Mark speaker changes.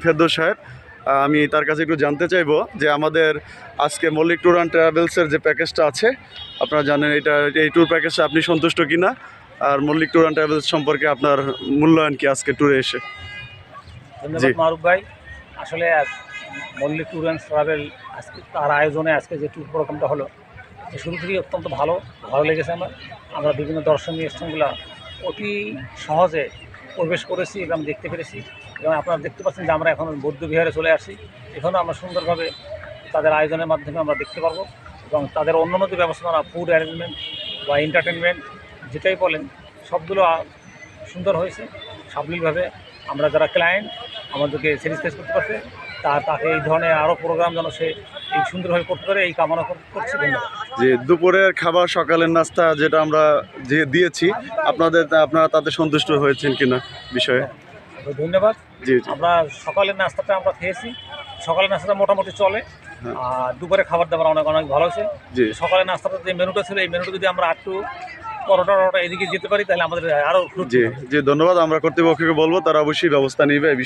Speaker 1: ফেরদৌস সাহেব আমি তার কাছে একটু জানতে চাইব যে আমাদের আজকে মল্লিক ট্যুর অ্যান্ড ট্রাভেলসের যে প্যাকেজটা আছে আপনারা জানেন এটা এই ট্যুর প্যাকেজটা আপনি সন্তুষ্ট কিনা? আর মল্লিক ট্যুর অ্যান্ড ট্রাভেলস সম্পর্কে আপনার মূল্যায়ন কি আজকে ট্যুরে এসে?
Speaker 2: ধন্যবাদ মারুফ ভাই। আসলে মল্লিক ট্যুর অ্যান্ড ট্রাভেল আজকে তার আয়োজনে আজকে যে ট্যুর প্রোগ্রামটা হলো শুরু থেকেই অত্যন্ত ভালো ভালো লেগেছে আমার। আমরা বিভিন্ন দর্শনীয় স্থানগুলো অতি সহজে প্রবেশ করেছি এবং দেখতে পেরেছি এবং আপনারা দেখতে পাচ্ছেন যে আমরা এখন বৌদ্ধবিহারে চলে আসি এখানেও আমরা সুন্দরভাবে তাদের আয়োজনের মাধ্যমে আমরা দেখতে পারব এবং তাদের অন্যান্য যে ব্যবস্থাপনা ফুড অ্যারেঞ্জমেন্ট বা এন্টারটেনমেন্ট যেটাই বলেন, সবগুলো সুন্দর হয়েছে। সাবলীলভাবে আমরা যারা ক্লায়েন্ট আমাদেরকে স্যাটিসফাই করতে পারছে। তা তাকে এই ধরনের আরও প্রোগ্রাম যেন সে এই সুন্দরভাবে করতে পারে এই কামনা কর- করছি
Speaker 1: যে দুপুরের খাবার সকালের নাস্তা যেটা আমরা যে দিয়েছি আপনাদের আপনারা তাতে সন্তুষ্ট হয়েছেন কিনা বিষয়ে?
Speaker 2: ধন্যবাদ।
Speaker 1: জি
Speaker 2: আমরা সকালের নাস্তাটা আমরা খেয়েছি। সকালের নাস্তাটা মোটামুটি চলে।
Speaker 1: হ্যাঁ।
Speaker 2: আর দুপুরে খাবার দাবার অনেক অনেক ভালো হয়েছে।
Speaker 1: জি।
Speaker 2: সকালের নাস্তাটা যে মেনুটা ছিল এই মেনুটা যদি আমরা একটু পরোটা এদিকে যেতে পারি তাহলে আমাদের আরও
Speaker 1: জি জি ধন্যবাদ। আমরা কর্তৃপক্ষকে বলব তারা অবশ্যই ব্যবস্থা নিবে।